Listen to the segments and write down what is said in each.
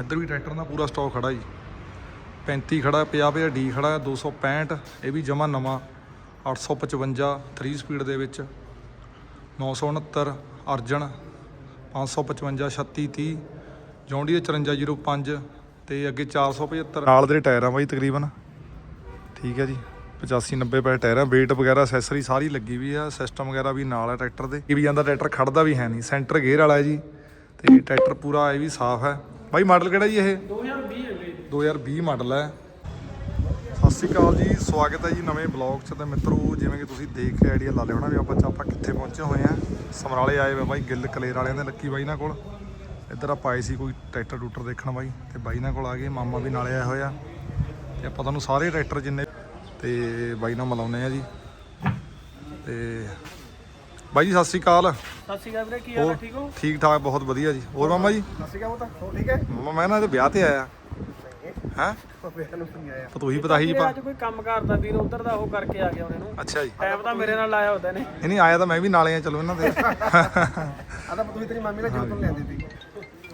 ਇੱਧਰ ਵੀ ਟਰੈਕਟਰ ਦਾ ਪੂਰਾ ਸਟਾਕ ਖੜਾ ਜੀ। 35 ਖੜਾ 50 50 ਡੀ ਖੜਾ 265 ਇਹ ਵੀ ਜਮਾ ਨਵਾਂ। 855 3 ਸਪੀਡ ਦੇ ਵਿੱਚ। 969 ਅਰਜਨ। 555 36 30 ਜੌਂਡੀ 5405 ਤੇ ਅੱਗੇ 475 ਨਾਲ ਦੇ ਟਾਇਰ ਆ ਬਾਈ ਤਕਰੀਬਨ। ਠੀਕ ਹੈ ਜੀ। 85 90 ਪੈ ਟਾਇਰਾਂ ਆ weight ਵਗੈਰਾ ਐਕਸੈਸਰੀ ਸਾਰੀ ਲੱਗੀ ਵੀ ਆ। ਸਿਸਟਮ ਵਗੈਰਾ ਵੀ ਨਾਲ ਆ ਟਰੈਕਟਰ ਦੇ। ਇਹ ਵੀ ਜਾਂਦਾ ਟਰੈਕਟਰ ਖੜਦਾ ਵੀ ਹੈ ਨਹੀਂ। ਸੈਂਟਰ ਗੇਅਰ ਵਾਲਾ ਹੈ ਜੀ। ਤੇ ਟਰੈਕਟਰ ਪੂਰਾ ਇਹ ਵੀ ਸਾਫ਼ ਹੈ। ਬਾਈ ਮਾਡਲ ਕਿਹੜਾ ਜੀ ਇਹ? 2020 ਹੈ ਵੀਰੇ। 2020 ਮਾਡਲ ਹੈ। ਸਤਿ ਸ਼੍ਰੀ ਅਕਾਲ ਜੀ ਸਵਾਗਤ ਹੈ ਜੀ ਨਵੇਂ ਬਲੌਗ 'ਚ ਤੇ ਮਿੱਤਰੋ ਜਿਵੇਂ ਕਿ ਤੁਸੀਂ ਦੇਖ ਕੇ ਆਈਡੀਆ ਲਾ ਲਿਆ ਹੋਣਾ ਵੀ ਆਪਾਂ ਚ ਆਪਾਂ ਕਿੱਥੇ ਪਹੁੰਚੇ ਹੋਏ ਆ ਸਮਰਾਲੇ ਆਏ ਵੇ ਬਾਈ ਗਿੱਲ ਕਲੇਰ ਵਾਲਿਆਂ ਦੇ ਲੱਕੀ ਬਾਈ ਨਾਲ ਕੋਲ। ਇੱਧਰ ਆਪਾਂ ਆਏ ਸੀ ਕੋਈ ਟਰੈਕਟਰ ਟੂਟਰ ਦੇਖਣ ਬਾਈ ਤੇ ਬਾਈ ਨਾਲ ਕੋਲ ਆ ਗਏ ਮਾਮਾ ਵੀ ਨਾਲੇ ਆਇਆ ਹੋਇਆ ਤੇ ਆਪਾਂ ਤੁਹਾਨੂੰ ਸਾਰੇ ਟਰੈਕਟਰ ਜਿੰਨੇ ਤੇ ਬਾਈ ਨਾਲ ਮਿਲਾਉਂਦੇ ਆ ਜੀ। ਤੇ ਬਾਈ ਜੀ ਸਤਿ ਸ਼੍ਰੀ ਅਕਾਲ। ਸਤਿ ਸ਼੍ਰੀ ਅਕਾਲ ਵੀਰੇ ਕੀ ਹਾਲ ਹੈ ਠੀਕ ਹੋ? ਠੀਕ ਠਾਕ ਬਹੁਤ ਵਧੀਆ ਜੀ। ਹੋਰ ਮਾਮਾ ਜੀ? ਸਤਿ ਸ਼੍ਰੀ ਅਕਾਲ ਹੋ ਠੀਕ ਹੈ? ਮਾਮਾ ਮੈਂ ਨਾ ਇਹਦੇ ਵਿਆਹ ਤੇ ਆਇਆ। ਹੈ। ਵਿਆਹ ਨੂੰ ਨਹੀਂ ਆਇਆ। ਤਾਂ ਤੂੰ ਹੀ ਪਤਾ ਹੀ ਜੀ ਪਾ ਅੱਜ ਕੋਈ ਕੰਮ ਕਰਦਾ ਵੀਰ ਉਧਰ ਦਾ ਉਹ ਕਰਕੇ ਆ ਗਿਆ ਉਹਨੇ ਨੂੰ ਅੱਛਾ ਜੀ। ਟਾਈਮ ਤਾਂ ਮੇਰੇ ਨਾਲ ਲਾਇਆ ਹੁੰਦਾ ਨੇ ਇਹ ਨਹੀਂ ਆਇਆ ਤਾਂ ਮੈਂ ਵੀ ਨਾਲੇ ਆ ਚਲੋ ਇਹਨਾਂ ਦੇ। ਆ ਤਾਂ ਤੂੰ ਤੇਰੀ ਮਾਮੀ ਨਾਲ ਜਦੋਂ ਤੋਂ ਲੈਂਦੀ ਸੀ।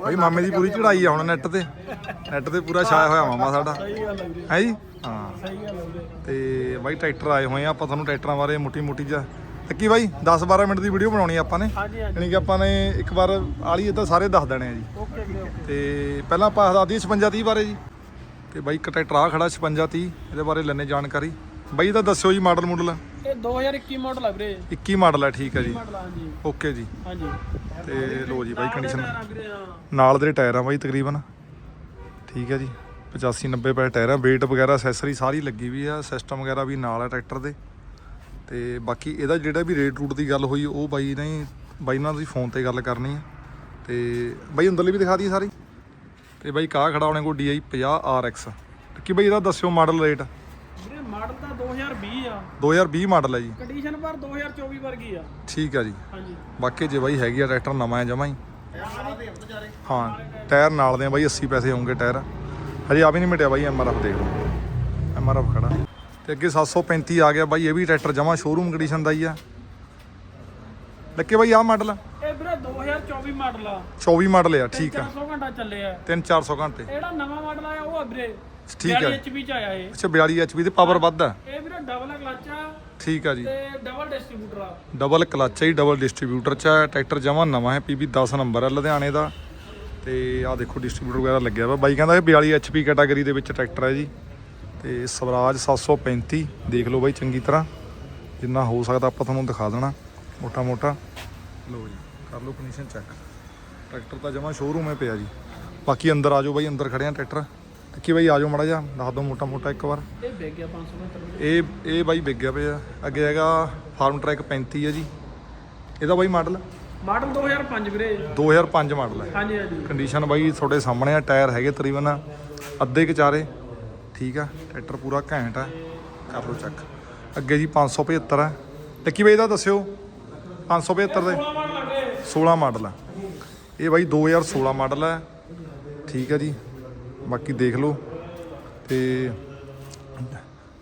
ਬਈ ਮਾਮੇ ਦੀ ਪੂਰੀ ਚੜਾਈ ਆ ਹੁਣ ਨੈਟ ਤੇ। ਨੈਟ ਤੇ ਪੂਰਾ ਛਾਇਆ ਹੋਇਆ ਮਾਮਾ ਸਾਡਾ। ਹੈ ਜੀ? ਹਾਂ। ਸਹੀ ਗੱਲ ਹੈ ਤੇ ਬਾਈ ਟਰੈਕਟਰ ਆਏ ਹੋਏ ਆ ਆਪਾਂ ਤੁਹਾਨੂੰ ਟਰੈਕਟਰਾਂ ਬਾਰੇ ਮੋਟੀ ਮੋਟੀ ਜਿਹਾ ਲੱਕੀ ਬਾਈ 10 12 ਮਿੰਟ ਦੀ ਵੀਡੀਓ ਬਣਾਉਣੀ ਆ ਆਪਾਂ ਨੇ। ਹਾਂਜੀ ਹਾਂਜੀ। ਯਾਨੀ ਕਿ ਆਪਾਂ ਨੇ ਇੱਕ ਵਾਰ ਆਲੀ ਇਦਾਂ ਸਾਰੇ ਦੱਸ ਦੇਣੇ ਆ ਜੀ। ਓਕੇ ਤੇ ਪਹਿਲਾਂ ਆਪਾਂ ਦੱਸ ਦਈਏ 56 30 ਬਾਰੇ ਜੀ। ਤੇ ਬਾਈ ਇੱਕ ਟਰੈਕਟਰ ਆ ਖੜਾ 56 30 ਇਹਦੇ ਬਾਰੇ ਲੈਣੇ ਜਾਣਕਾਰੀ। ਬਾਈ ਇਹਦਾ ਦੱਸਿਓ ਜੀ ਮਾਡਲ ਮੂਡਲ। ਇਹ 2021 ਮਾਡਲ ਹੈ ਵੀਰੇ। 21 ਮਾਡਲ ਹੈ ਠੀਕ ਹੈ ਜੀ। ਮਾਡਲ ਓਕੇ ਜੀ। ਹਾਂਜੀ। ਤੇ ਲੋ ਜੀ ਬਾਈ ਕੰਡੀਸ਼ਨ ਨਾਲ ਦੇ ਟਾਇਰ ਆ ਬਾਈ ਤਕਰੀਬਨ। ਠੀਕ ਹੈ ਜੀ। 85 90 ਪੈ ਟਾਇਰ ਆ weight ਵਗੈਰਾ ਐਕਸੈਸਰੀ ਸਾਰੀ ਲੱਗੀ ਵੀ ਆ। ਸਿਸਟਮ ਵਗੈਰਾ ਵੀ ਨਾਲ ਆ ਟਰੈਕਟਰ ਦੇ। ਤੇ ਬਾਕੀ ਇਹਦਾ ਜਿਹੜਾ ਵੀ ਰੇਟ ਰੂਟ ਦੀ ਗੱਲ ਹੋਈ ਉਹ ਬਾਈ ਨੇ ਬਾਈ ਨਾਲ ਤੁਸੀਂ ਫੋਨ ਤੇ ਗੱਲ ਕਰਨੀ ਆ। ਤੇ ਬਾਈ ਅੰਦਰਲੀ ਵੀ ਦਿਖਾ ਦਈਏ ਸਾਰੀ। ਤੇ ਬਾਈ ਕਾਹ ਖੜਾ ਉਹਨੇ ਕੋਲ DI 50 RX ਕਿ ਬਾਈ ਇਹਦਾ ਦੱਸਿਓ ਮਾਡਲ ਰੇਟ? ਵੀਰੇ ਮਾਡਲ ਤਾਂ 2020 ਆ। 2020 ਮਾਡਲ ਹੈ ਜੀ। ਕੰਡੀਸ਼ਨ ਪਰ 2024 ਵਰਗੀ ਆ। ਠੀਕ ਆ ਜੀ। ਹਾਂਜੀ। ਬਾਕੀ ਜੇ ਬਾਈ ਹੈਗੀ ਆ ਟਰੈਕਟਰ ਨਵਾਂ ਹੈ ਜਮਾ ਹੀ। ਹਾਂ ਟਾਇਰ ਨਾਲ ਦੇ ਆ ਬਾਈ 80 ਪੈਸੇ ਹੋਣਗੇ ਟਾਇਰ। ਹਜੇ ਆ ਵੀ ਨਹੀਂ ਮਿਟਿਆ ਬਾਈ ਐਮਆਰਐਫ ਦੇਖ ਲਓ। ਐਮਆਰਐਫ ਖੜਾ। ਤੇ ਅੱਗੇ 735 ਆ ਗਿਆ ਬਾਈ ਇਹ ਵੀ ਟਰੈਕਟਰ ਜਮਾ ਸ਼ੋਰੂਮ ਕੰਡੀਸ਼ਨ ਦਾ ਹੀ ਆ। ਲੱਕੇ ਬਾਈ ਆ? ਮਾਡਲ ਇਹ ਵੀਰੇ 2024 ਮਾਡਲ ਆ। 24 ਮਾਡਲ ਆ ਠੀਕ ਆ। 400 ਘੰਟਾ ਚੱਲਿਆ 3-400 ਘੰਟੇ। ਜਿਹੜਾ ਨਵਾਂ ਮਾਡਲ ਆਇਆ ਉਹ ਆ ਵੀਰੇ ਠੀਕ ਹੈ। 42 HP ਚ ਆਇਆ ਇਹ। ਅੱਛਾ 42 ਐਚਪੀ ਤੇ ਪਾਵਰ ਵੱਧ ਆ। ਇਹ ਵੀਰੇ ਡਬਲ ਕਲਚ ਆ ਠੀਕ ਆ ਜੀ। ਤੇ ਡਬਲ ਡਿਸਟ੍ਰੀਬਿਊਟਰ ਆ। ਡਬਲ ਕਲਚ ਹੈ ਜੀ ਡਬਲ ਡਿਸਟ੍ਰੀਬਿਊਟਰ ਚ ਟਰੈਕਟਰ ਜਮਾ ਨਵਾਂ ਹੈ ਪੀਬੀ 10 ਨੰਬਰ ਹੈ ਲੁਧਿਆਣੇ ਦਾ। ਤੇ ਆਹ ਦੇਖੋ ਡਿਸਟ੍ਰੀਬਿਊਟਰ ਵਗੈਰਾ ਲੱਗਿਆ ਵਾ। ਬਾਈ ਕਹਿੰਦਾ ਇਹ 42 ਐਚਪੀ ਕੈਟਾਗਰੀ ਦੇ ਵਿੱਚ ਟਰੈਕਟਰ ਹੈ ਜੀ। ਤੇ ਸਵਰਾਜ 735 ਦੇਖ ਲਓ ਬਾਈ ਚੰਗੀ ਤਰ੍ਹਾਂ ਜਿੰਨਾ ਹੋ ਸਕਦਾ ਆਪਾਂ ਤੁਹਾਨੂੰ ਦਿਖਾ ਦੇਣਾ ਮੋਟਾ ਮੋਟਾ ਲਓ ਜੀ ਕਰ ਲਓ ਕੰਡੀਸ਼ਨ ਚੈੱਕ ਟਰੈਕਟਰ ਤਾਂ ਜਮਾ ਸ਼ੋਰੂਮ ਹੈ ਪਿਆ ਜੀ। ਬਾਕੀ ਅੰਦਰ ਆ ਜਾਓ ਬਾਈ ਅੰਦਰ ਖੜੇ ਆ ਟਰੈਕਟਰ। ਕੀ ਬਾਈ ਆ ਜਾਓ ਮੜਾ ਜਾ ਦੱਸ ਦਿਓ ਮੋਟਾ ਮੋਟਾ ਇੱਕ ਵਾਰ। ਇਹ ਵਿਕ ਗਿਆ 575 ਇਹ ਇਹ ਬਾਈ ਵਿਕ ਗਿਆ ਪਿਆ। ਅੱਗੇ ਹੈਗਾ ਫਾਰਮ ਟਰੈਕ 35 ਹੈ ਜੀ। ਇਹਦਾ ਬਾਈ ਮਾਡਲ? ਮਾਡਲ 2005 ਵੀਰੇ। 2005 ਮਾਡਲ ਹੈ। ਹਾਂਜੀ ਹਾਂਜੀ। ਕੰਡੀਸ਼ਨ ਬਾਈ ਤੁਹਾਡੇ ਸਾਹਮਣੇ ਆ ਟਾਇਰ ਹੈਗੇ ਤਕਰੀਬਨ ਅੱਧੇ ਕਚਾਰੇ ਠੀਕ ਆ ਟਰੈਕਟਰ ਪੂਰਾ ਘੈਂਟ ਆ ਕਰ ਲਓ ਚੈੱਕ ਅੱਗੇ ਜੀ 575 ਹੈ ਟੱਕੀ ਬਾਈ ਦਾ ਦੱਸਿਓ 575 ਦੇ 16 ਮਾਡਲ ਲੱਗੇ 16 ਮਾਡਲ ਆ। ਇਹ ਬਾਈ 2016 ਮਾਡਲ ਹੈ ਠੀਕ ਹੈ ਜੀ। ਬਾਕੀ ਦੇਖ ਲਓ। ਤੇ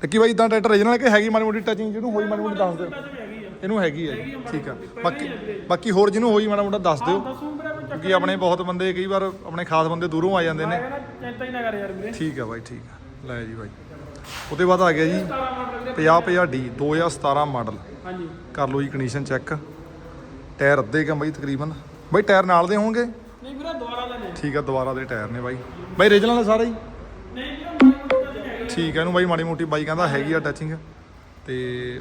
ਟੱਕੀ ਬਾਈ ਇਦਾਂ ਟਰੈਕਟਰ ਰੀਜਨਲ ਕਿ ਹੈਗੀ ਮਾੜੀ ਮੋਟੀ ਟੱਚਿੰਗ ਜਿਹਨੂੰ ਹੋਈ ਮਾੜੀ ਮੋਟੀ ਦੱਸ ਦਿਓ। ਇਹਨੂੰ ਹੈਗੀ ਜੀ, ਠੀਕ ਆ। ਬਾਕੀ ਬਾਕੀ ਹੋਰ ਜਿਹਨੂੰ ਹੋਈ ਮਾੜਾ ਮੋਟਾ ਦੱਸ ਦਿਓ। ਕਿਉਂਕਿ ਆਪਣੇ ਬਹੁਤ ਬੰਦੇ ਕਈ ਵਾਰ ਆਪਣੇ ਖਾਸ ਬੰਦੇ ਦੂਰੋਂ ਆ ਜਾਂਦੇ ਨੇ। ਨਾ ਚਿੰਤਾ ਹੀ ਨਾ ਕਰ ਯਾਰ ਵੀਰੇ। ਠੀਕ ਆ ਬਾਈ ਠੀਕ ਆ। ਲੈ ਜੀ ਬਾਈ। ਉਹਦੇ ਬਾਅਦ ਆ ਗਿਆ ਜੀ 17 ਮਾਡਲ ਵੀਰੇ 50 50 ਡੀ 2017 ਮਾਡਲ। ਹਾਂਜੀ। ਕਰ ਲਓ ਜੀ ਕੰਡੀਸ਼ਨ ਚੈੱਕ ਟਾਇਰ ਅੱਧੇ ਕਾ ਬਾਈ ਤਕਰੀਬਨ। ਬਾਈ ਟਾਇਰ ਨਾਲ ਦੇ ਹੋਣਗੇ? ਨਹੀਂ ਵੀਰੇ ਦੁਬਾਰਾ ਦਾ ਨਹੀਂ ਠੀਕ ਆ ਦੁਬਾਰਾ ਦੇ ਟਾਇਰ ਨੇ ਬਾਈ। ਬਾਈ ਰੀਜਨਲ ਨੇ ਸਾਰੇ ਹੀ? ਨਹੀਂ ਵੀਰੇ ਠੀਕ ਆ ਇਹਨੂੰ ਬਾਈ ਮਾੜੀ ਮੋਟੀ ਬਾਈ ਕਹਿੰਦਾ ਹੈਗੀ ਆ ਟੱਚਿੰਗ ਤੇ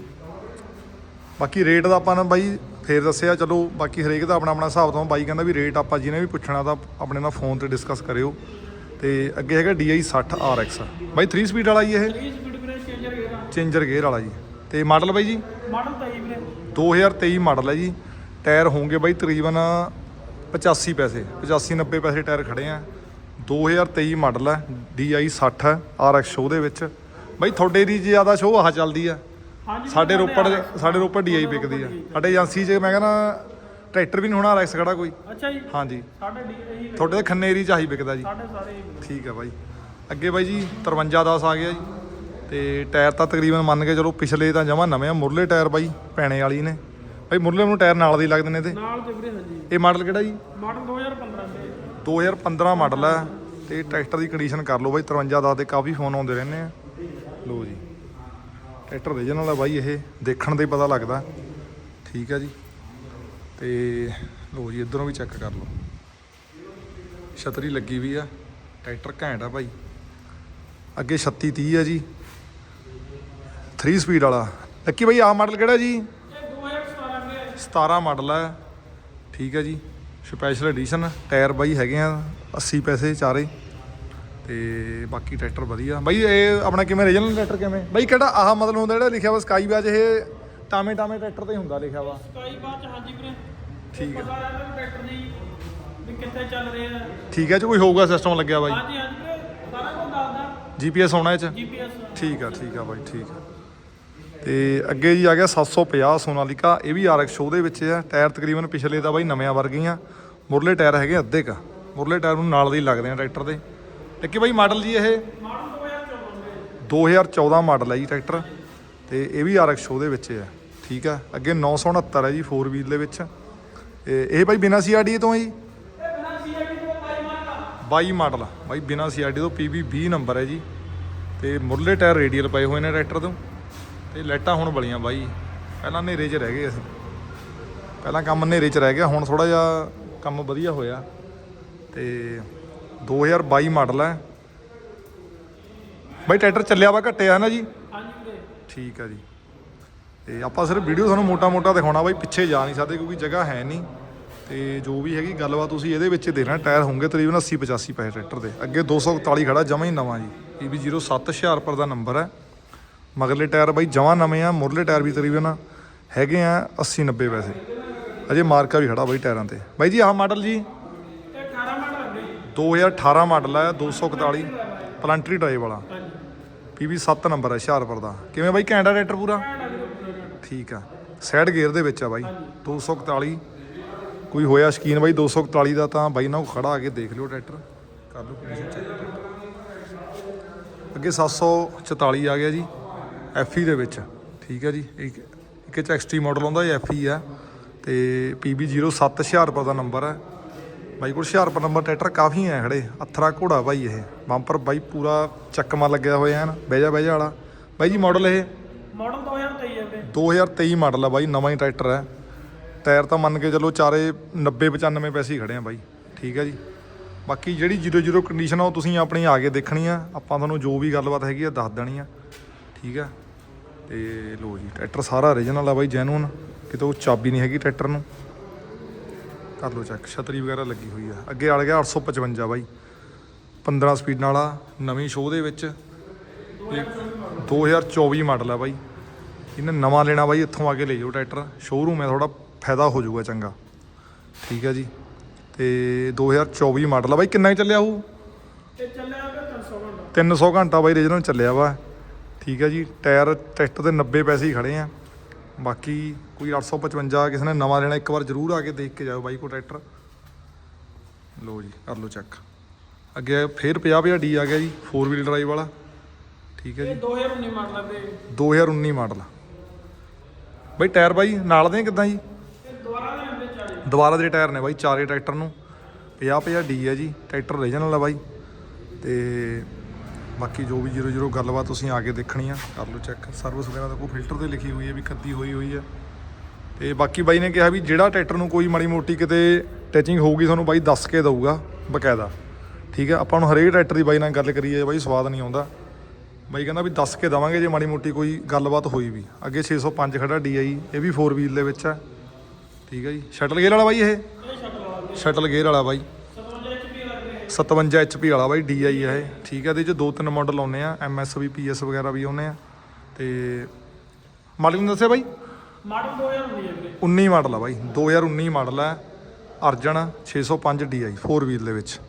ਬਾਕੀ ਰੇਟ ਦਾ ਆਪਾਂ ਨੇ ਬਾਈ ਫੇਰ ਦੱਸਿਆ ਚਲੋ ਬਾਕੀ ਹਰੇਕ ਦਾ ਆਪਣਾ ਆਪਣਾ ਹਿਸਾਬ ਤੋਂ ਬਾਈ ਕਹਿੰਦਾ ਵੀ ਰੇਟ ਆਪਾਂ ਜਿਹਨੇ ਵੀ ਪੁੱਛਣਾ ਤਾਂ ਆਪਣੇ ਨਾਲ ਫੋਨ ਤੇ ਡਿਸਕਸ ਕਰਿਓ। ਤੇ ਅੱਗੇ ਹੈਗਾ DI 60 RX ਬਾਈ 3 ਸਪੀਡ ਵਾਲਾ ਜੀ ਇਹ। 30 ਸਪੀਡ ਵੀਰੇ ਚੇਂਜਰ ਗੇਅਰ ਆ ਚੇਂਜਰ ਗੇਅਰ ਵਾਲਾ ਜੀ। ਤੇ ਮਾਡਲ ਬਾਈ ਜੀ? ਮਾਡਲ ਤਾਂ ਹੀ ਵੀਰੇ। 2023 ਮਾਡਲ ਹੈ ਜੀ। ਟਾਇਰ ਹੋਣਗੇ ਬਾਈ ਤਕਰੀਬਨ 85 ਪੈਸੇ 85 90 ਪੈਸੇ ਟਾਇਰ ਖੜੇ ਆ। 2023 ਮਾਡਲ ਹੈ DI 60 ਹੈ RX ਸ਼ੋ ਦੇ ਵਿੱਚ। ਬਾਈ ਤੁਹਾਡੇ ਦੀ ਜ਼ਿਆਦਾ ਸ਼ੋ ਆਹ ਚੱਲਦੀ ਆ। ਸਾਡੇ ਰੋਪੜ ਸਾਡੇ ਰੋਪੜ DI ਵਿਕਦੀ ਆ। ਸਾਡੇ ਏਜੰਸੀ 'ਚ ਮੈਂ ਕਹਿੰਦਾ ਟਰੈਕਟਰ ਵੀ ਨਹੀਂ ਹੋਣਾ RX ਖੜਾ ਕੋਈ। ਅੱਛਾ ਜੀ। ਹਾਂਜੀ। ਸਾਡੇ ਡੀ ਇਹੀ ਤੁਹਾਡੇ ਤਾਂ ਖੰਨੇ ਏਰੀ 'ਚ ਆਹੀ ਵਿਕਦਾ ਜੀ। ਸਾਡੇ ਸਾਰੇ ਹੀ ਵੀਰੇ। ਠੀਕ ਆ ਬਾਈ। ਅੱਗੇ ਬਾਈ ਜੀ 53 10 ਆ ਗਿਆ ਜੀ। ਤੇ ਟਾਇਰ ਤਾਂ ਤਕਰੀਬਨ ਮੰਨ ਕੇ ਚਲੋ ਪਿਛਲੇ ਤਾਂ ਜਮਾ ਨਵੇਂ ਆ ਮੁਰਲੇ ਟਾਇਰ ਬਾਈ ਪੈਣੇ ਵਾਲੀ ਨੇ। ਬਾਈ ਮੁਰਲੇ ਨੂੰ ਟਾਇਰ ਨਾਲ ਦੇ ਹੀ ਲੱਗਦੇ ਨੇ ਤੇ ਨਾਲ ਤੇ ਵੀਰੇ ਹਾਂਜੀ। ਇਹ ਮਾਡਲ ਕਿਹੜਾ ਜੀ? ਮਾਡਲ 2015 ਦੇ 2015 ਮਾਡਲ ਹੈ ਤੇ ਟਰੈਕਟਰ ਦੀ ਕੰਡੀਸ਼ਨ ਕਰ ਲਓ ਬਾਈ 53 10 ਤੇ ਕਾਫੀ ਫੋਨ ਆਉਂਦੇ ਰਹਿੰਦੇ ਆ। ਲਓ ਜੀ। ਟਰੈਕਟਰ ਰੀਜਨਲ ਆ ਬਾਈ ਇਹ ਦੇਖਣ ਤੇ ਹੀ ਪਤਾ ਲੱਗਦਾ। ਠੀਕ ਆ ਜੀ। ਤੇ ਲਓ ਜੀ, ਇਧਰੋਂ ਵੀ ਚੈੱਕ ਕਰ ਲਓ। ਛਤਰੀ ਲੱਗੀ ਵੀ ਆ, ਟਰੈਕਟਰ ਘੈਂਟ ਆ ਭਾਈ। ਅੱਗੇ 36 30 ਆ ਜੀ। 3 ਸਪੀਡ ਵਾਲਾ। ਲੱਕੀ ਭਾਈ ਆਹ ਮਾਡਲ ਕਿਹੜਾ ਜੀ? ਇਹ 2017 ਵੀਰੇ 17 ਮਾਡਲ ਆ। ਠੀਕ ਹੈ ਜੀ। ਸਪੈਸ਼ਲ ਐਡੀਸ਼ਨ ਟਾਇਰ ਬਾਈ ਹੈਗੇ ਆ 80 ਪੈਸੇ ਚਾਰੇ। ਤੇ ਬਾਕੀ ਟਰੈਕਟਰ ਵਧੀਆ। ਬਾਈ, ਇਹ ਆਪਣਾ ਕਿਵੇਂ ਰੀਜਨਲ ਟਰੈਕਟਰ ਕਿਵੇਂ? ਬਾਈ, ਕਿਹੜਾ ਆਹ ਮਤਲਬ ਹੁੰਦਾ ਜਿਹੜਾ ਲਿਖਿਆ ਵਾ ਸਕਾਈ ਬਾਜ ਇਹ ਟਾਵੇਂ ਟਾਵੇਂ ਟਰੈਕਟਰ ਤੇ ਹੁੰਦਾ ਲਿਖਿਆ ਵਾ। ਸਕਾਈ ਬਾਅਦ ਚ ਹਾਂਜੀ ਵੀਰੇ। ਠੀਕ ਹੈ ਪਤਾ ਰਹਿੰਦਾ ਵੀ ਟਰੈਕਟਰ ਦੀ ਵੀ ਕਿੱਥੇ ਚੱਲ ਰਿਹਾ। ਹੈ ਠੀਕ ਹੈ ਜੀ ਕੋਈ ਹੋਊਗਾ ਸਿਸਟਮ ਲੱਗਿਆ ਬਾਈ? ਹਾਂਜੀ ਹਾਂਜੀ ਵੀਰੇ ਸਾਰਾ ਕੁਝ ਦੱਸਦਾ। ਜੀਪੀਐਸ ਹੋਣਾ ਇਹ ਚ? ਜੀਪੀਐਸ ਠੀਕ ਆ ਠੀਕ ਆ ਬਾਈ ਠੀਕ ਆ। ਤੇ ਅੱਗੇ ਜੀ ਆ ਗਿਆ 750 ਸੋਨਾਲੀਕਾ ਇਹ ਵੀ ਆਰਐਕਸ ਸ਼ੋ ਦੇ ਵਿੱਚ ਆ। ਟਾਇਰ ਤਕਰੀਬਨ ਪਿਛਲੇ ਦਾ ਬਾਈ ਨਵਿਆਂ ਵਰਗੇ ਆ। ਮੁਰਲੇ ਟਾਇਰ ਹੈਗੇ ਅੱਧੇ ਕ। ਮੁਰਲੇ ਟਾਇਰ ਨੂੰ ਨਾਲ ਦੇ ਹੀ ਲੱਗਦੇ ਆ ਟਰੈਕਟਰ ਦੇ। ਲੱਕੀ ਬਾਈ ਮਾਡਲ ਜੀ ਇਹ? ਮਾਡਲ 2014 ਵੀਰੇ 2014 ਮਾਡਲ ਹੈ ਜੀ ਟਰੈਕਟਰ। ਤੇ ਇਹ ਵੀ ਆਰਐਕਸ ਸ਼ੋ ਦੇ ਵਿੱਚ ਆ। ਠੀਕ ਆ। ਅੱਗੇ 969 ਹੈ ਜੀ 4 ਵੀਲ ਦੇ ਵਿੱਚ। ਇਹ ਇਹ ਬਾਈ ਬਿਨਾ ਸੀਆਰਡੀ ਤੋਂ ਹੈ ਜੀ? ਬਾਈ ਮਾਰਕਾ 22 ਮਾਡਲ ਆ। ਬਾਈ ਬਿਨਾ ਸੀਆਰਡੀ ਤੋਂ ਪੀਬੀ 20 ਨੰਬਰ ਹੈ ਜੀ। ਤੇ ਮੁਰਲੇ ਟਾਇਰ ਰੇਡੀਅਲ ਪਏ ਹੋਏ ਨੇ ਟਰੈਕਟਰ ਤੋਂ। ਤੇ ਲਾਈਟਾਂ ਹੁਣ ਬਲੀਆਂ ਬਾਈ। ਪਹਿਲਾਂ ਹਨੇਰੇ 'ਚ ਰਹਿ ਗਏ ਅਸੀਂ। ਪਹਿਲਾਂ ਕੰਮ ਹਨੇਰੇ 'ਚ ਰਹਿ ਗਿਆ ਹੁਣ ਥੋੜਾ ਜਿਹਾ ਕੰਮ ਵਧੀਆ ਹੋਇਆ। ਤੇ 2022 ਮਾਡਲ ਹੈ ਬਾਈ ਟਰੈਕਟਰ ਚੱਲਿਆ ਵਾ ਘੱਟਿਆ ਨਾ ਜੀ? ਹਾਂਜੀ ਵੀਰੇ। ਠੀਕ ਆ ਜੀ। ਤੇ ਆਪਾਂ ਸਿਰਫ ਵੀਡੀਓ ਤੁਹਾਨੂੰ ਮੋਟਾ-ਮੋਟਾ ਦਿਖਾਉਣਾ ਬਾਈ ਪਿੱਛੇ ਜਾ ਨਹੀਂ ਸਕਦੇ ਕਿਉਂਕਿ ਜਗ੍ਹਾ ਹੈ ਨਹੀਂ। ਤੇ ਜੋ ਵੀ ਹੈਗੀ ਗੱਲਬਾਤ ਤੁਸੀਂ ਇਹਦੇ ਵਿੱਚ ਦੇਖਣਾ ਟਾਇਰ ਹੋਣਗੇ ਤਕਰੀਬਨ 80 85 ਪੈਸੇ ਟਰੈਕਟਰ ਦੇ। ਅੱਗੇ 241 ਖੜਾ ਜਮਾ ਹੀ ਨਵਾਂ ਜੀ। ਪੀਬੀ 07 ਹੁਸ਼ਿਆਰਪੁਰ ਦਾ ਨੰਬਰ ਹੈ। ਮਗਰਲੇ ਟਾਇਰ ਬਾਈ ਜਮਾ ਨਵੇਂ ਆ ਮੁਰਲੇ ਟਾਇਰ ਵੀ ਤਕਰੀਬਨ ਹੈਗੇ ਆ 80 90 ਪੈਸੇ। ਅਜੇ ਮਾਰਕਾ ਵੀ ਖੜਾ ਬਾਈ ਟਾਇਰਾਂ ਤੇ। ਬਾਈ ਜੀ ਆਹ ਮਾਡਲ ਜੀ? ਇਹ 18 ਮਾਡਲ ਹੈ ਵੀਰੇ 2018 ਮਾਡਲ ਹੈ 241 ਪਲੰਟਰੀ ਡਰਾਈਵ ਵਾਲਾ। ਪੀਬੀ 7 ਨੰਬਰ ਹੈ ਹੁਸ਼ਿਆਰਪੁਰ ਦਾ। ਕਿਵੇਂ ਬਾਈ ਘੈਂਟਾ ਟਰੈਕਟਰ ਪੂਰਾ ਘੈਂਟ ਆ ਵੀਰੇ ਪੂਰਾ ਘੈਂਟ। ਠੀਕ ਆ। ਸਾਈਡ ਗੇਅਰ ਦੇ ਵਿੱਚ ਆ ਬਾਈ। 241 ਕੋਈ ਹੋਇਆ ਸ਼ਕੀਨ ਬਾਈ 241 ਦਾ ਤਾਂ ਬਾਈ ਨਾਲ ਖੜਾ ਆ ਕੇ ਦੇਖ ਲਿਓ ਟਰੈਕਟਰ। ਕਰ ਲਓ ਕੰਡੀਸ਼ਨ ਚੈੱਕ ਅੱਗੇ 744 ਆ ਗਿਆ ਜੀ ਐਫਈ ਦੇ ਵਿੱਚ। ਠੀਕ ਹੈ ਜੀ। ਇੱਕ ਇੱਕ ਚ ਐਕਸਟੀ ਮਾਡਲ ਆਉਂਦਾ ਇਹ ਐਫਈ ਆ। ਤੇ PB 07 ਹੁਸ਼ਿਆਰਪੁਰ ਦਾ ਨੰਬਰ ਹੈ ਬਾਈ ਕੋਲ ਹੁਸ਼ਿਆਰਪੁਰ ਨੰਬਰ ਟਰੈਕਟਰ ਕਾਫੀ ਆ ਖੜੇ। ਅਥਰਾ ਘੋੜਾ ਬਾਈ ਇਹ। ਬੰਪਰ ਬਾਈ ਪੂਰਾ ਚੱਕਮਾ ਲੱਗਿਆ ਹੋਇਆ ਹੈ ਬਹਿ ਜਾ ਵਾਲਾ। ਬਾਈ ਜੀ ਮਾਡਲ ਇਹ। 2023 ਹੈ ਵੀਰੇ 2023 ਮਾਡਲ ਆ ਬਾਈ, ਨਵਾਂ ਹੀ ਟਰੈਕਟਰ ਹੈ ਟਾਇਰ ਤਾਂ ਮੰਨ ਕੇ ਚੱਲੋ ਚਾਰੇ 90 95 ਪੈਸੇ ਹੀ ਖੜੇ ਆ ਬਾਈ, ਠੀਕ ਹੈ ਜੀ। ਬਾਕੀ ਜਿਹੜੀ 00 ਕੰਡੀਸ਼ਨ ਆ ਉਹ ਤੁਸੀਂ ਆਪਣੀ ਆ ਕੇ ਦੇਖਣੀ ਆ, ਆਪਾਂ ਤੁਹਾਨੂੰ ਜੋ ਵੀ ਗੱਲਬਾਤ ਹੈਗੀ ਆ ਦੱਸ ਦੇਣੀ ਆ, ਠੀਕ ਆ। ਤੇ ਲੋ ਜੀ, ਟਰੈਕਟਰ ਸਾਰਾ ਓਰੀਜਨਲ ਆ ਬਾਈ ਜੈਨੂਨ ਕਿਤੇ ਉਹ ਚਾਬੀ ਨਹੀਂ ਹੈਗੀ ਟਰੈਕਟਰ ਨੂੰ। ਕਰ ਲਓ ਚੈੱਕ ਛਤਰੀ ਵਗੈਰਾ ਲੱਗੀ ਹੋਈ ਆ। ਅੱਗੇ ਆ ਗਿਆ 855 ਬਾਈ। 15 ਸਪੀਡ ਨਾਲ ਆ, ਨਵੀਂ ਸ਼ੋਅ ਦੇ ਵਿੱਚ। ਇਹ 2024 ਮਾਡਲ ਆ ਬਾਈ। ਇਹਨੇ ਨਵਾਂ ਲੈਣਾ ਬਾਈ ਇੱਥੋਂ ਆ ਕੇ ਲੈ ਜਾਓ ਟਰੈਕਟਰ। ਸ਼ੋਰੂਮ ਹੈ ਥੋੜਾ ਫਾਇਦਾ ਹੋ ਜਾਊਗਾ ਚੰਗਾ। ਠੀਕ ਹੈ ਜੀ। ਤੇ 2024 ਮਾਡਲ ਆ ਬਾਈ ਕਿੰਨਾ ਚੱਲਿਆ ਉਹ? ਇਹ ਚੱਲਿਆ ਵੀਰੇ 300 ਘੰਟਾ। 300 ਘੰਟਾ ਬਾਈ ਰੀਜਨਲ ਚੱਲਿਆ ਵਾ। ਠੀਕ ਹੈ ਜੀ ਟਾਇਰ ਟਰੈਕਟਰ ਦੇ 90 ਪੈਸੇ ਹੀ ਖੜੇ ਆ। ਬਾਕੀ ਕੋਈ 855 ਕਿਸੇ ਨੇ ਨਵਾਂ ਲੈਣਾ ਇੱਕ ਵਾਰ ਜ਼ਰੂਰ ਆ ਕੇ ਦੇਖ ਕੇ ਜਾਓ ਬਾਈ ਕੋ ਟਰੈਕਟਰ। ਲੋ ਜੀ ਕਰ ਲਓ ਚੈੱਕ ਅੱਗੇ ਫੇਰ 50 50 ਡੀ ਆ ਗਿਆ ਜੀ 4 ਵੀਲ ਡਰਾਈਵ ਵਾਲਾ। ਠੀਕ ਹੈ ਜੀ। ਇਹ 2019 ਮਾਡਲ ਵੀਰੇ 2019 ਮਾਡਲ। ਬਾਈ ਟਾਇਰ ਬਾਈ ਨਾਲ ਦੇ ਕਿਦਾਂ ਜੀ? ਦੁਬਾਰਾ ਦੇ ਨੰਬਰ 40 ਦੁਬਾਰਾ ਦੇ ਟਾਇਰ ਨੇ ਬਾਈ ਚਾਰੇ ਟਰੈਕਟਰ ਨੂੰ। 50 50 ਡੀ ਹੈ ਜੀ ਟਰੈਕਟਰ ਰੀਜਨਲ ਆ ਬਾਈ। ਤੇ ਬਾਕੀ ਜੋ ਵੀ 00 ਗੱਲਬਾਤ ਤੁਸੀਂ ਆ ਕੇ ਦੇਖਣੀ ਆ ਕਰ ਲਓ ਚੈੱਕ। ਸਰਵਿਸ ਵਗੈਰਾ ਦਾ ਕੋਈ ਫਿਲਟਰ ਤੇ ਲਿਖੀ ਹੋਈ ਹੈ ਵੀ ਕੱਦੀ ਹੋਈ ਹੋਈ ਹੈ ਤੇ ਬਾਕੀ ਬਾਈ ਨੇ ਕਿਹਾ ਵੀ ਜਿਹੜਾ ਟਰੈਕਟਰ ਨੂੰ ਕੋਈ ਮਾੜੀ ਮੋਟੀ ਕਿਤੇ ਟੈਚਿੰਗ ਹੋਊਗੀ ਤੁਹਾਨੂੰ ਬਾਈ ਦੱਸ ਕੇ ਦਊਗਾ ਬਕਾਇਦਾ। ਠੀਕ ਹੈ ਆਪਾਂ ਨੂੰ ਹਰੇਕ ਟਰੈਕਟਰ ਦੀ ਬਾਈ ਨਾਲ ਗੱਲ ਕਰੀਏ ਬਾਈ ਸਵਾਦ ਨਹੀਂ ਆਉਂਦਾ। ਬਾਈ ਕਹਿੰਦਾ ਵੀ ਦੱਸ ਕੇ ਦਵਾਂਗੇ ਜੇ ਮਾੜੀ ਮੋਟੀ ਕੋਈ ਗੱਲਬਾਤ ਹੋਈ ਵੀ। ਅੱਗੇ 605 ਖੜਾ DI ਇਹ ਵੀ 4 ਵੀਲ ਦੇ ਵਿੱਚ ਹੈ ਠੀਕ ਹੈ ਜੀ। ਸ਼ਟਲ ਗੇਅਰ ਵਾਲਾ ਬਾਈ ਇਹ? ਸ਼ਟਲ ਗੇਅਰ ਵਾਲਾ ਬਾਈ। 57 HP ਲੱਗ ਰਿਹਾ 57 HP ਵਾਲਾ ਬਾਈ DI ਹੈ ਇਹ। ਠੀਕ ਹੈ ਇਹਦੇ ਚ ਦੋ ਤਿੰਨ ਮਾਡਲ ਆਉਨੇ ਆ MSV PS ਵਗੈਰਾ ਵੀ ਆਉਨੇ ਆ। ਤੇ ਮਾਡਲ ਨੂੰ ਦੱਸਿਆ ਬਾਈ? ਮਾਡਲ 2019 ਹੈ ਵੀਰੇ। 19 ਮਾਡਲ ਆ ਬਾਈ। 2019 ਮਾਡਲ ਹੈ ਅਰਜਨ 605 DI 4 ਵੀਲ ਦੇ ਵਿੱਚ।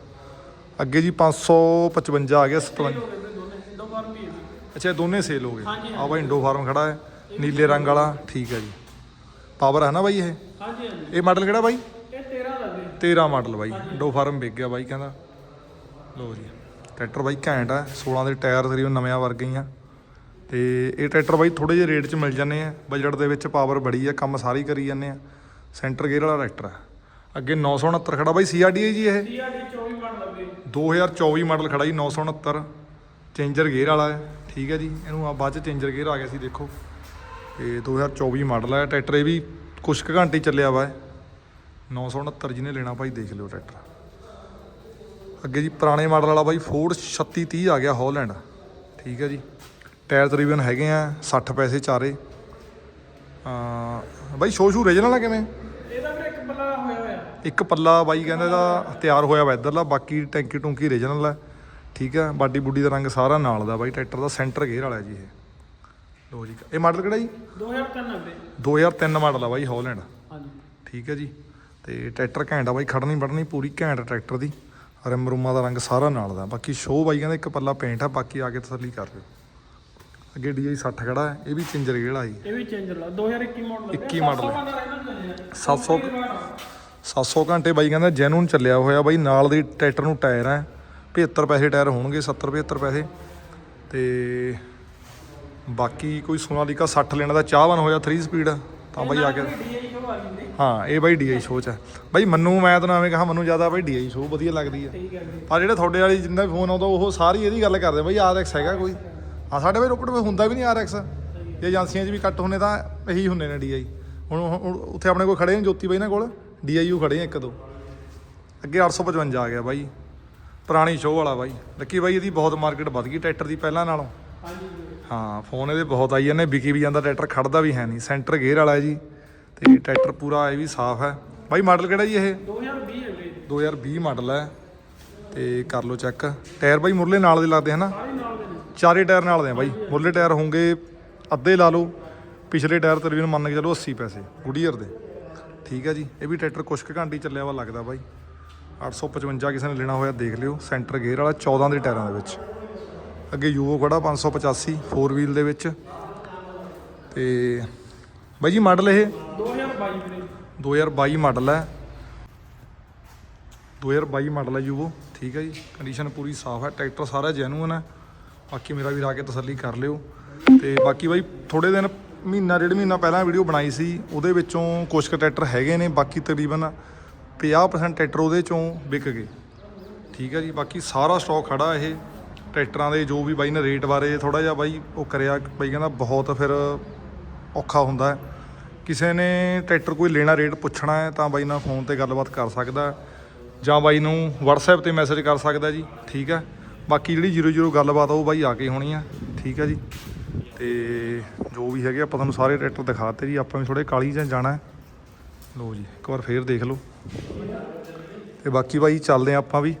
ਅੱਗੇ ਜੀ 555 ਆ ਗਿਆ 57 ਹੋ ਗਏ ਵੀਰੇ ਦੋਨੇ ਦੋ ਵਾਰ ਵੀ ਹੈ ਵੀਰੇ। ਅੱਛਾ ਇਹ ਦੋਨੇ ਸੇਲ ਹੋ ਗਏ। ਆ ਬਾਈ ਇੰਡੋ ਫਾਰਮ ਖੜਾ ਹੈ ਨੀਲੇ ਰੰਗ ਵਾਲਾ ਠੀਕ ਹੈ ਜੀ। ਪਾਵਰ ਹੈ ਨਾ ਬਾਈ ਇਹ? ਹਾਂਜੀ ਹਾਂਜੀ। ਇਹ ਮਾਡਲ ਕਿਹੜਾ ਬਾਈ? ਇਹ 13 ਦਾ ਵੀਰੇ 13 ਮਾਡਲ ਬਾਈ। ਇੰਡੋ ਫਾਰਮ ਵਿਕ ਗਿਆ ਬਾਈ ਕਹਿੰਦਾ। ਲੋ ਜੀ ਟਰੈਕਟਰ ਬਾਈ ਘੈਂਟ ਆ 16 ਦੇ ਟਾਇਰ ਤਕਰੀਬਨ ਨਵਿਆਂ ਵਰਗੇ ਹੀ ਆ। ਤੇ ਇਹ ਟਰੈਕਟਰ ਬਾਈ ਥੋੜੇ ਜਿਹੇ ਰੇਟ 'ਚ ਮਿਲ ਜਾਂਦੇ ਆ। ਬਜਟ ਦੇ ਵਿੱਚ ਪਾਵਰ ਬੜੀ ਆ ਕੰਮ ਸਾਰੀ ਕਰੀ ਜਾਂਦੇ ਆ। ਸੈਂਟਰ ਗੇਅਰ ਵਾਲਾ ਟਰੈਕਟਰ ਆ। ਅੱਗੇ 969 ਖੜਾ ਬਾਈ ਸੀਆਰਡੀ ਹੈ ਜੀ ਇਹ? CRD 24 ਮਾਡਲ ਹੈ ਵੀਰੇ 2024 ਮਾਡਲ ਖੜਾ ਜੀ 969 ਚੇਂਜਰ ਗੇਅਰ ਵਾਲਾ ਹੈ। ਠੀਕ ਹੈ ਜੀ ਇਹਨੂੰ ਆ ਬਾਅਦ ਚ ਚੇਂਜਰ ਗੇਅਰ ਆ ਗਿਆ ਸੀ ਦੇਖੋ। ਤੇ 2024 ਮਾਡਲ ਹੈ ਟਰੈਕਟਰ ਇਹ ਵੀ ਕੁਛ ਕੁ ਘੰਟੇ ਚੱਲਿਆ ਵਾ 969 ਜਿਹਨੇ ਲੈਣਾ ਭਾਈ ਦੇਖ ਲਿਓ ਟਰੈਕਟਰ। ਅੱਗੇ ਜੀ ਪੁਰਾਣੇ ਮਾਡਲ ਵਾਲਾ ਬਾਈ ਫੋਰਡ 3630 ਆ ਗਿਆ ਹੌਲੈਂਡ ਠੀਕ ਹੈ ਜੀ ਟਾਇਰ ਤਕਰੀਬਨ ਹੈਗੇ ਆ 60 ਪੈਸੇ ਚਾਰੇ। ਆ ਬਾਈ ਸ਼ੋ ਸ਼ੂ ਰੀਜਨਲ ਆ ਕਿਵੇਂ? ਇਹਦਾ ਵੀਰੇ ਇੱਕ ਪੱਲਾ ਹੋਇਆ ਹੋਇਆ। ਇੱਕ ਪੱਲਾ ਬਾਈ ਕਹਿੰਦਾ ਇਹਦਾ ਤਿਆਰ ਹੋਇਆ ਵਾ ਇਧਰਲਾ ਬਾਕੀ ਟੈਂਕੀ ਟੁੰਕੀ ਰੀਜਨਲ ਹੈ ਠੀਕ ਹੈ ਬਾਡੀ ਬੁੱਡੀ ਦਾ ਰੰਗ ਸਾਰਾ ਨਾਲ ਦਾ ਬਾਈ ਟਰੈਕਟਰ ਦਾ ਸੈਂਟਰ ਗੇਅਰ ਵਾਲਾ ਜੀ ਇਹ। ਲੋ ਜੀ ਇਹ ਮਾਡਲ ਕਿਹੜਾ ਜੀ? 2003 ਆ ਵੀਰੇ 2003 ਮਾਡਲ ਆ ਬਾਈ ਹੌਲੈਂਡ ਹਾਂਜੀ। ਠੀਕ ਹੈ ਜੀ ਤੇ ਟਰੈਕਟਰ ਘੈਂਟ ਆ ਬਾਈ ਖੜਨੀ ਵੜਨੀ ਪੂਰੀ ਘੈਂਟ ਟਰੈਕਟਰ ਦੀ। ਰਿਮ ਰੂਮਾਂ ਦਾ ਰੰਗ ਸਾਰਾ ਨਾਲ ਦਾ। ਬਾਕੀ ਸ਼ੋਅ ਬਾਈ ਕਹਿੰਦਾ ਇੱਕ ਪੱਲਾ ਪੇਂਟ ਆ ਬਾਕੀ ਆ ਕੇ ਤਸੱਲੀ ਕਰ ਲਿਓ ਅੱਗੇ DI 60 ਖੜਾ ਹੈ ਇਹ ਵੀ ਚਿੰਜਰ ਗੇੜਾ ਜੀ। ਇਹ ਵੀ ਚੇਂਜਰ ਲਾ 2021 ਮਾਡਲ 21 ਮਾਡਲ ਹੈ। 700 700 ਘੰਟੇ ਬਾਈ ਕਹਿੰਦਾ ਜੈਨੂਨ ਚੱਲਿਆ ਹੋਇਆ ਬਾਈ ਨਾਲ ਦੀ ਟਰੈਕਟਰ ਨੂੰ ਟਾਇਰ ਹੈ 75 ਪੈਸੇ ਟਾਇਰ ਹੋਣਗੇ 70 75 ਪੈਸੇ। ਤੇ ਬਾਕੀ ਕੋਈ ਸੋਨਾਲੀਕਾ 60 ਲੈਣਾ ਦਾ ਚਾਹਵਾਨ ਹੋਇਆ 3 ਸਪੀਡ ਤਾਂ ਬਾਈ ਆ ਕੇ ਡੀਆਈ ਆ ਹਾਂ ਇਹ ਬਾਈ DI ਸ਼ੋਅ ਚ ਹੈ। ਬਾਈ ਮੰਨੂ ਮੈਂ ਤਾਂ ਐਵੇਂ ਕਹਾ ਮੈਨੂੰ ਜ਼ਿਆਦਾ ਬਾਈ DI ਸ਼ੋਅ ਵਧੀਆ ਲੱਗਦੀ ਵੀਰੇ ਪਰ ਜਿਹੜੇ ਤੁਹਾਡੇ ਵਾਲੀ ਜਿੰਦਾ ਫੋਨ ਆਉਂਦਾ ਉਹ ਸਾਰੀ ਇਹਦੀ ਗੱਲ ਕਰਦੇ ਬਾਈ RX ਹੈਗਾ ਕੋਈ। ਹਾਂ ਸਾਡੇ ਬਾਈ ਰੋਪੜ ਵਿੱਚ ਹੁੰਦਾ ਵੀ ਨਹੀਂ RX ਇਹ ਏਜੰਸੀਆਂ 'ਚ ਵੀ ਕੱਟ ਹੁੰਨੇ ਤਾਂ ਇਹੀ ਹੁੰਨੇ ਨੇ DI ਹੁਣ ਉੱਥੇ ਆਪਣੇ ਕੋਲ ਖੜੇ ਨੇ ਜੋਤੀ ਬਾਈ ਨਾਲ ਕੋਲ DIU ਖੜੇ ਆ ਇੱਕ ਦੋ। ਅੱਗੇ 855 ਆ ਗਿਆ ਬਾਈ। ਪੁਰਾਣੀ ਸ਼ੋਅ ਵਾਲਾ ਬਾਈ। ਲੱਕੀ ਬਾਈ ਇਹਦੀ ਬਹੁਤ ਮਾਰਕੀਟ ਵੱਧ ਗਈ ਟਰੈਕਟਰ ਦੀ ਪਹਿਲਾਂ ਨਾਲੋਂ। ਹਾਂਜੀ ਹਾਂ ਫੋਨ ਇਹਦੇ ਬਹੁਤ ਆਈ ਜਾਂਦੇ ਵਿਕੀ ਵੀ ਜਾਂਦਾ ਟਰੈਕਟਰ ਖੜਦਾ ਵੀ ਹੈ ਨਹੀਂ। ਸੈਂਟਰ ਗੇਅਰ ਵਾਲਾ ਹੈ ਜੀ ਤੇ ਟਰੈਕਟਰ ਪੂਰਾ ਇਹ ਵੀ ਸਾਫ਼ ਹੈ। ਬਾਈ ਮਾਡਲ ਕਿਹੜਾ ਜੀ ਇਹ? 2020 ਹੈ ਵੀਰੇ। 2020 ਮਾਡਲ ਹੈ ਤੇ ਕਰ ਲਓ ਚੈੱਕ ਟਾਇਰ ਬਾਈ ਮੁਰਲੇ ਨਾਲ ਦੇ ਲੱਗਦੇ ਹਨਾ? ਚਾਰੇ ਟਾਇਰ ਨਾਲ ਦੇ ਆ ਬਾਈ। ਮੁਰਲੇ ਟਾਇਰ ਹੋਣਗੇ ਅੱਧੇ ਲਾ ਲਓ। ਪਿਛਲੇ ਟਾਇਰ ਤਕਰੀਬਨ ਮੰਨ ਕੇ ਚਲੋ 80 ਪੈਸੇ ਗੁਡੀਅਰ ਦੇ। ਠੀਕ ਹੈ ਜੀ ਇਹ ਵੀ ਟਰੈਕਟਰ ਕੁਛ ਕੁ ਘੰਟੇ ਚੱਲਿਆ ਵਾ ਲੱਗਦਾ ਬਾਈ। 855 ਕਿਸੇ ਨੇ ਲੈਣਾ ਹੋਇਆ ਦੇਖ ਲਿਓ। ਸੈਂਟਰ ਗੇਅਰ ਵਾਲਾ 14 ਦੇ ਟਾਇਰਾਂ ਦੇ ਵਿੱਚ। ਅੱਗੇ ਯੂਵੋ ਖੜਾ 585 4 ਵੀਲ ਦੇ ਵਿੱਚ। ਤੇ ਬਾਈ ਜੀ ਮਾਡਲ ਇਹ? 2022 ਵੀਰੇ। 2022 ਮਾਡਲ ਹੈ। 2022 ਮਾਡਲ ਹੈ ਯੂਵੋ। ਠੀਕ ਹੈ ਜੀ। ਕੰਡੀਸ਼ਨ ਪੂਰੀ ਸਾਫ਼ ਹੈ। ਟਰੈਕਟਰ ਸਾਰਾ ਜੈਨੂਨ ਹੈ। ਬਾਕੀ ਮੇਰਾ ਵੀਰ ਆ ਕੇ ਤਸੱਲੀ ਕਰ ਲਿਓ। ਤੇ ਬਾਕੀ ਬਾਈ ਥੋੜੇ ਦਿਨ ਮਹੀਨਾ ਡੇਢ ਮਹੀਨਾ ਪਹਿਲਾਂ ਵੀਡੀਓ ਬਣਾਈ ਸੀ। ਉਹਦੇ ਵਿੱਚੋਂ ਕੁਝ ਕੁ ਟਰੈਕਟਰ ਹੈਗੇ ਨੇ। ਬਾਕੀ ਤਕਰੀਬਨ 50% ਟਰੈਕਟਰ ਉਹਦੇ ਚੋਂ ਵਿਕ ਗਏ। ਠੀਕ ਹੈ ਜੀ, ਬਾਕੀ ਸਾਰਾ ਸਟਾਕ ਖੜਾ ਇਹ। ਟਰੈਕਟਰਾਂ ਦੇ ਜੋ ਵੀ ਬਾਈ ਨੇ ਰੇਟ ਬਾਰੇ ਥੋੜਾ ਜਿਹਾ ਬਾਈ ਉਹ ਕਰਿਆ, ਬਾਈ ਕਹਿੰਦਾ ਬਹੁਤ ਫਿਰ ਔਖਾ ਹੁੰਦਾ ਕਿਸੇ ਨੇ ਟਰੈਕਟਰ ਕੋਈ ਲੈਣਾ ਰੇਟ ਪੁੱਛਣਾ ਹੈ ਤਾਂ ਬਾਈ ਨਾਲ ਫੋਨ ਤੇ ਗੱਲਬਾਤ ਕਰ ਸਕਦਾ ਜਾਂ ਬਾਈ ਨੂੰ WhatsApp ਤੇ ਮੈਸੇਜ ਕਰ ਸਕਦਾ ਜੀ, ਠੀਕ ਹੈ। ਬਾਕੀ ਜਿਹੜੀ 00 ਗੱਲਬਾਤ ਆ ਉਹ ਬਾਈ ਆ ਕੇ ਹੋਣੀ ਆ, ਠੀਕ ਹੈ ਜੀ। ਤੇ ਜੋ ਵੀ ਹੈਗੇ ਆਪਾਂ ਤੁਹਾਨੂੰ ਸਾਰੇ ਟਰੈਕਟਰ ਦਿਖਾਤੇ ਜੀ, ਆਪਾਂ ਵੀ ਥੋੜੇ ਕਾਲੀ ਜਾਂ ਜਾਣਾ ਹੈ ਲਓ ਜੀ, ਇੱਕ ਵਾਰ ਫੇਰ ਦੇਖ ਲਓ। ਤੇ ਬਾਕੀ ਬਾਈ ਚੱਲਦੇ ਆ ਆਪਾਂ ਵੀ।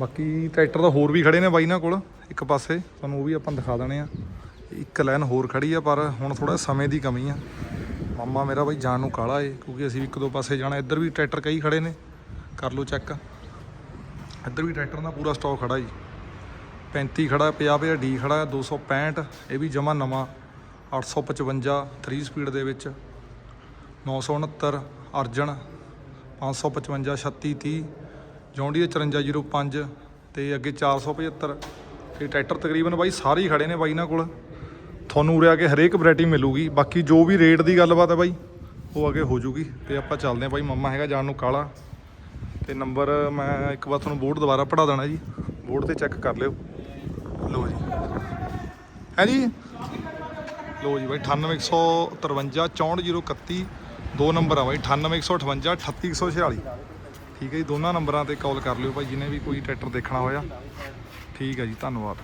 ਬਾਕੀ ਟਰੈਕਟਰ ਤਾਂ ਹੋਰ ਵੀ ਖੜੇ ਨੇ ਬਾਈ ਨਾਲ ਕੋਲ, ਇੱਕ ਪਾਸੇ। ਤੁਹਾਨੂੰ ਉਹ ਵੀ ਆਪਾਂ ਦਿਖਾ ਦੇਣੇ ਆ। ਇੱਕ ਲਾਈਨ ਹੋਰ ਖੜੀ ਆ, ਪਰ ਹੁਣ ਥੋੜਾ ਸਮੇਂ ਦੀ ਕਮੀ ਆ। ਮਾਮਾ ਮੇਰਾ ਬਾਈ ਜਾਣ ਨੂੰ ਕਾਲਾ ਏ, ਕਿਉਂਕਿ ਅਸੀਂ ਵੀ ਇੱਕ ਦੋ ਪਾਸੇ ਜਾਣਾ। ਇੱਧਰ ਵੀ ਟਰੈਕਟਰ ਕਈ ਖੜੇ ਨੇ। ਕਰ ਲਓ ਚੈੱਕ। ਇੱਧਰ ਵੀ ਟਰੈਕਟਰ ਦਾ ਪੂਰਾ ਸਟਾਕ ਖੜਾ ਜੀ 35 ਖੜਾ 50 50 ਡੀ ਖੜਾ 265 ਇਹ ਵੀ ਜਮਾ ਨਵਾਂ। 855 3 ਸਪੀਡ ਦੇ ਵਿੱਚ। 969 ਅਰਜਨ 555 36 30 ਜੌਂਡੀ 5405 ਤੇ ਅੱਗੇ 475 ਤੇ ਟਰੈਕਟਰ ਤਕਰੀਬਨ ਬਾਈ ਸਾਰੇ ਹੀ ਖੜੇ ਨੇ ਬਾਈ ਇਹਨਾਂ ਕੋਲ। ਤੁਹਾਨੂੰ ਉਰੇ ਆ ਕੇ ਹਰੇਕ ਵੈਰਾਈਟੀ ਮਿਲੂਗੀ। ਬਾਕੀ ਜੋ ਵੀ ਰੇਟ ਦੀ ਗੱਲਬਾਤ ਹੈ ਬਾਈ, ਉਹ ਅੱਗੇ ਹੋ ਜੂਗੀ। ਤੇ ਆਪਾਂ ਚੱਲਦੇ ਹਾਂ ਬਾਈ, ਮੰਮਾ ਹੈਗਾ ਜਾਣ ਨੂੰ ਕਾਲਾ। ਤੇ ਨੰਬਰ ਮੈਂ ਇੱਕ ਵਾਰ ਤੁਹਾਨੂੰ ਬੋਰਡ ਦੁਬਾਰਾ ਪੜਾ ਦੇਣਾ ਜੀ। ਬੋਰਡ ਤੇ ਚੈੱਕ ਕਰ ਲਿਓ। ਲਓ ਜੀ। ਹੈ ਜੀ? ਲਓ ਜੀ ਬਾਈ 98153 64031 ਦੋ ਨੰਬਰ ਆ ਬਾਈ 98158 38146 ਠੀਕ ਹੈ ਜੀ, ਦੋਨਾਂ ਨੰਬਰਾਂ ਤੇ ਕਾਲ ਕਰ ਲਿਓ ਭਾਈ ਜਿਹਨੇ ਵੀ ਕੋਈ ਟਰੈਕਟਰ ਦੇਖਣਾ ਹੋਇਆ। ਠੀਕ ਹੈ ਜੀ, ਧੰਨਵਾਦ।